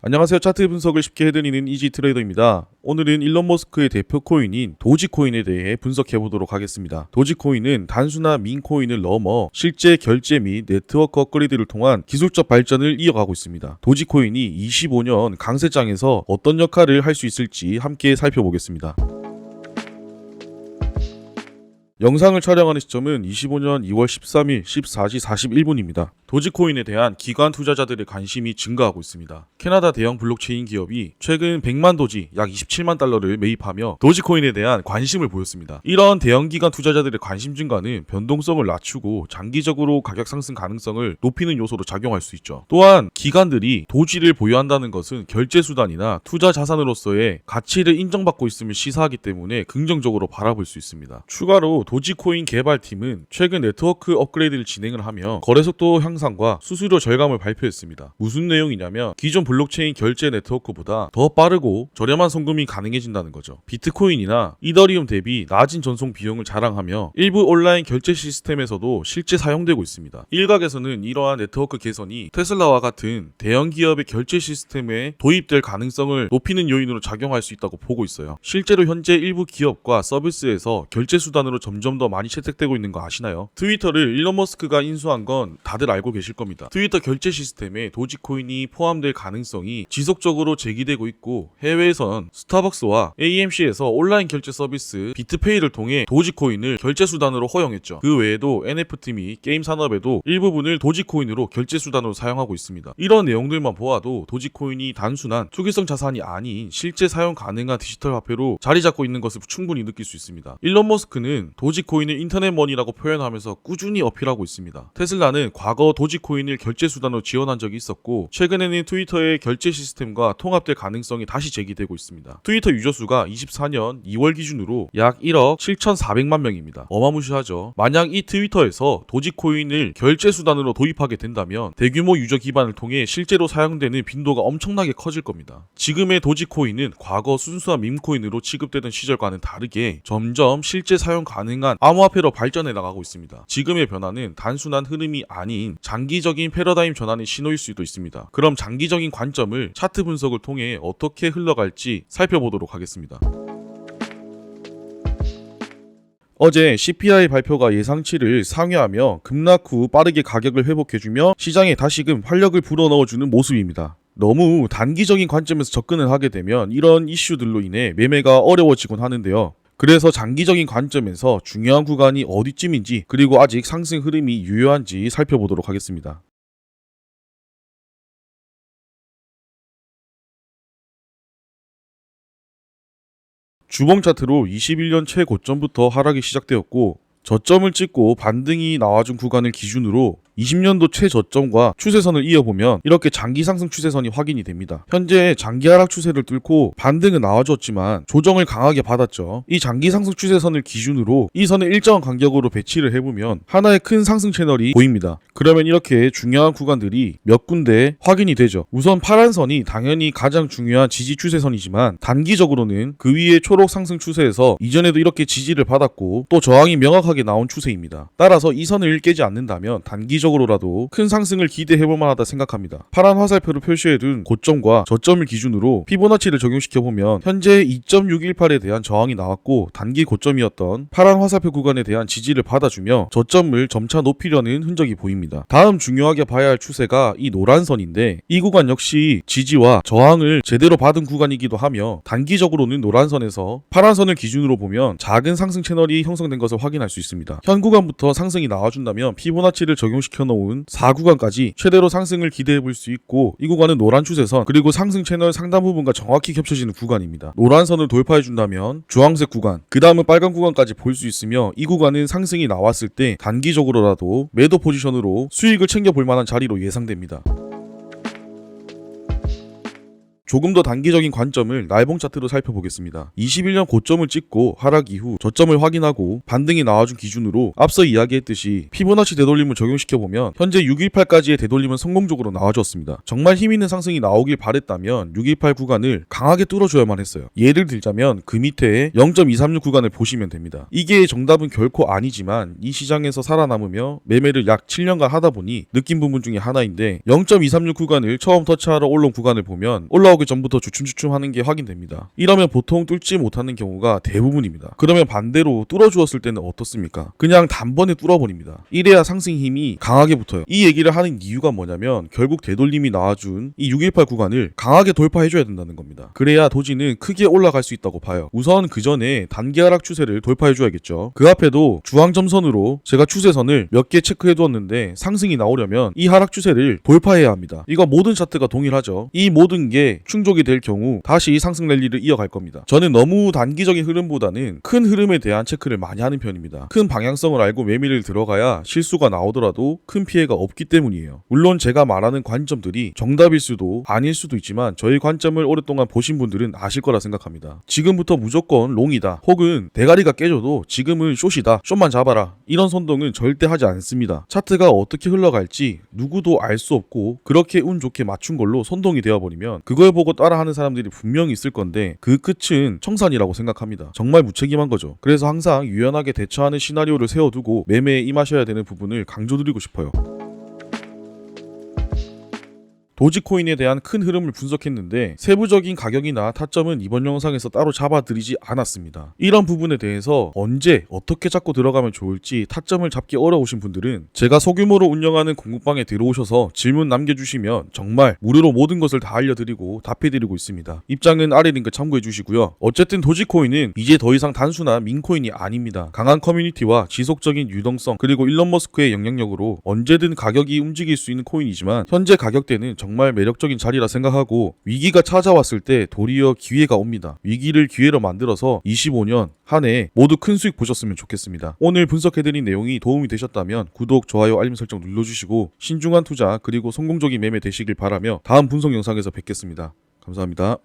안녕하세요. 차트 분석을 쉽게 해드리는 이지 트레이더입니다. 오늘은 일론 머스크의 대표 코인인 도지코인에 대해 분석해 보도록 하겠습니다. 도지코인은 단순한 민코인을 넘어 실제 결제 및 네트워크 업그레이드를 통한 기술적 발전을 이어가고 있습니다. 도지코인이 25년 강세장에서 어떤 역할을 할 수 있을지 함께 살펴보겠습니다. 영상을 촬영하는 시점은 25년 2월 13일 14시 41분입니다. 도지코인에 대한 기관 투자자들의 관심이 증가하고 있습니다. 캐나다 대형 블록체인 기업이 최근 100만 도지 약 27만 달러를 매입하며 도지코인에 대한 관심을 보였습니다. 이런 대형 기관 투자자들의 관심 증가는 변동성을 낮추고 장기적으로 가격 상승 가능성을 높이는 요소로 작용할 수 있죠. 또한 기관들이 도지를 보유한다는 것은 결제 수단이나 투자 자산으로서의 가치를 인정받고 있음을 시사하기 때문에 긍정적으로 바라볼 수 있습니다. 추가로 도지코인 개발팀은 최근 네트워크 업그레이드를 진행을 하며 거래 속도 향상과 수수료 절감을 발표했습니다. 무슨 내용이냐면 기존 블록체인 결제 네트워크보다 더 빠르고 저렴한 송금이 가능해진다는 거죠. 비트코인이나 이더리움 대비 낮은 전송 비용을 자랑하며 일부 온라인 결제 시스템에서도 실제 사용되고 있습니다. 일각에서는 이러한 네트워크 개선이 테슬라와 같은 대형 기업의 결제 시스템에 도입될 가능성을 높이는 요인으로 작용할 수 있다고 보고 있어요. 실제로 현재 일부 기업과 서비스에서 결제 수단으로 점점 더 많이 채택되고 있는 거 아시나요? 트위터를 일론 머스크가 인수한 건 다들 알고 계실 겁니다. 트위터 결제 시스템에 도지코인이 포함될 가능성이 지속적으로 제기되고 있고 해외에선 스타벅스와 AMC에서 온라인 결제 서비스 비트페이를 통해 도지코인을 결제 수단으로 허용했죠. 그 외에도 NFT 및 게임 산업에도 일부분을 도지코인으로 결제 수단으로 사용하고 있습니다. 이런 내용들만 보아도 도지코인이 단순한 투기성 자산이 아닌 실제 사용 가능한 디지털 화폐로 자리 잡고 있는 것을 충분히 느낄 수 있습니다. 일론 머스크는 도 지코인을 인터넷 머니라고 표현하면서 꾸준히 어필하고 있습니다. 테슬라는 과거 도지코인을 결제 수단으로 지원한 적이 있었고 최근에는 트위터의 결제 시스템과 통합될 가능성이 다시 제기되고 있습니다. 트위터 유저 수가 24년 2월 기준으로 약 1억 7,400만 명입니다. 어마무시하죠. 만약 이 트위터에서 도지코인을 결제 수단으로 도입하게 된다면 대규모 유저 기반을 통해 실제로 사용되는 빈도가 엄청나게 커질 겁니다. 지금의 도지코인은 과거 순수한 밈코인으로 취급되던 시절과는 다르게 점점 실제 사용 가능 한 암호화폐로 발전해 나가고 있습니다. 지금의 변화는 단순한 흐름이 아닌 장기적인 패러다임 전환의 신호일 수도 있습니다. 그럼 장기적인 관점을 차트 분석을 통해 어떻게 흘러갈지 살펴보도록 하겠습니다. 어제 CPI 발표가 예상치를 상회하며 급락 후 빠르게 가격을 회복해주며 시장에 다시금 활력을 불어넣어주는 모습입니다. 너무 단기적인 관점에서 접근을 하게 되면 이런 이슈들로 인해 매매가 어려워지곤 하는데요. 그래서 장기적인 관점에서 중요한 구간이 어디쯤인지 그리고 아직 상승 흐름이 유효한지 살펴보도록 하겠습니다. 주봉 차트로 21년 최고점부터 하락이 시작되었고 저점을 찍고 반등이 나와준 구간을 기준으로 20년도 최저점과 추세선을 이어보면 이렇게 장기 상승 추세선이 확인이 됩니다. 현재 장기 하락 추세를 뚫고 반등은 나와줬지만 조정을 강하게 받았죠. 이 장기 상승 추세선을 기준으로 이 선을 일정한 간격으로 배치를 해보면 하나의 큰 상승 채널이 보입니다. 그러면 이렇게 중요한 구간들이 몇 군데 확인이 되죠. 우선 파란 선이 당연히 가장 중요한 지지 추세선이지만 단기적으로는 그 위에 초록 상승 추세에서 이전에도 이렇게 지지를 받았고 또 저항이 명확하게 나온 추세입니다. 따라서 이 선을 깨지 않는다면 단기적 으로 적으로라도 큰 상승을 기대해볼 만하다 생각합니다. 파란 화살표로 표시해둔 고점과 저점을 기준으로 피보나치를 적용시켜보면 현재 2.618에 대한 저항이 나왔고 단기 고점이었던 파란 화살표 구간에 대한 지지를 받아주며 저점을 점차 높이려는 흔적이 보입니다. 다음 중요하게 봐야 할 추세가 이 노란 선인데 이 구간 역시 지지와 저항을 제대로 받은 구간이기도 하며 단기적으로는 노란 선에서 파란 선을 기준으로 보면 작은 상승 채널이 형성된 것을 확인할 수 있습니다. 현 구간부터 상승이 나와준다면 피보나치를 적용시켜 놓은 4구간까지 최대로 상승을 기대해 볼 수 있고 이 구간은 노란 추세선 그리고 상승 채널 상단 부분과 정확히 겹쳐지는 구간입니다. 노란 선을 돌파해 준다면 주황색 구간 그 다음은 빨간 구간까지 볼 수 있으며 이 구간은 상승이 나왔을 때 단기적으로라도 매도 포지션으로 수익을 챙겨 볼 만한 자리로 예상됩니다. 조금 더 단기적인 관점을 날봉 차트로 살펴보겠습니다. 21년 고점을 찍고 하락 이후 저점을 확인하고 반등이 나와준 기준으로 앞서 이야기했듯이 피보나치 되돌림을 적용시켜보면 현재 618까지의 되돌림은 성공적으로 나와주었습니다. 정말 힘있는 상승이 나오길 바랬다면 618 구간을 강하게 뚫어줘야만 했어요. 예를 들자면 그 밑에 0.236 구간을 보시면 됩니다. 이게 정답은 결코 아니지만 이 시장에서 살아남으며 매매를 약 7년간 하다 보니 느낀 부분 중에 하나인데 0.236 구간을 처음 터치하러 올라온 구간을 보면 올라오 기 전부터 주춤주춤 하는 게 확인됩니다. 이러면 보통 뚫지 못하는 경우가 대부분입니다. 그러면 반대로 뚫어주었을 때는 어떻습니까? 그냥 단번에 뚫어버립니다. 이래야 상승 힘이 강하게 붙어요. 이 얘기를 하는 이유가 뭐냐면 결국 되돌림이 나와준 이 618 구간을 강하게 돌파해줘야 된다는 겁니다. 그래야 도지는 크게 올라갈 수 있다고 봐요. 우선 그 전에 단기 하락 추세를 돌파해줘야겠죠. 그 앞에도 주황점선으로 제가 추세선을 몇 개 체크해두었는데 상승이 나오려면 이 하락 추세를 돌파해야 합니다. 이거 모든 차트가 동일하죠. 이 모든 게 충족이 될 경우 다시 상승 랠리를 이어갈 겁니다. 저는 너무 단기적인 흐름보다는 큰 흐름에 대한 체크를 많이 하는 편입니다. 큰 방향성을 알고 매매를 들어가야 실수가 나오더라도 큰 피해가 없기 때문이에요. 물론 제가 말하는 관점들이 정답일 수도 아닐 수도 있지만 저희 관점을 오랫동안 보신 분들은 아실 거라 생각합니다. 지금부터 무조건 롱이다 혹은 대가리가 깨져도 지금은 숏이다 숏만 잡아라 이런 선동은 절대 하지 않습니다. 차트가 어떻게 흘러갈지 누구도 알 수 없고 그렇게 운 좋게 맞춘 걸로 선동이 되어버리면 그걸 보고 따라하는 사람들이 분명히 있을 건데 그 끝은 청산이라고 생각합니다. 정말 무책임한 거죠. 그래서 항상 유연하게 대처하는 시나리오를 세워두고 매매에 임하셔야 되는 부분을 강조드리고 싶어요. 도지코인에 대한 큰 흐름을 분석했는데 세부적인 가격이나 타점은 이번 영상에서 따로 잡아드리지 않았습니다. 이런 부분에 대해서 언제 어떻게 잡고 들어가면 좋을지 타점을 잡기 어려우신 분들은 제가 소규모로 운영하는 공급방에 들어오셔서 질문 남겨주시면 정말 무료로 모든 것을 다 알려드리고 답해드리고 있습니다. 입장은 아래 링크 참고해 주시고요. 어쨌든 도지코인은 이제 더 이상 단순한 민코인이 아닙니다. 강한 커뮤니티와 지속적인 유동성 그리고 일론 머스크의 영향력으로 언제든 가격이 움직일 수 있는 코인이지만 현재 가격대는 정말 매력적인 자리라 생각하고 위기가 찾아왔을 때 도리어 기회가 옵니다. 위기를 기회로 만들어서 25년 한 해 모두 큰 수익 보셨으면 좋겠습니다. 오늘 분석해드린 내용이 도움이 되셨다면 구독, 좋아요, 알림 설정 눌러주시고 신중한 투자 그리고 성공적인 매매 되시길 바라며 다음 분석 영상에서 뵙겠습니다. 감사합니다.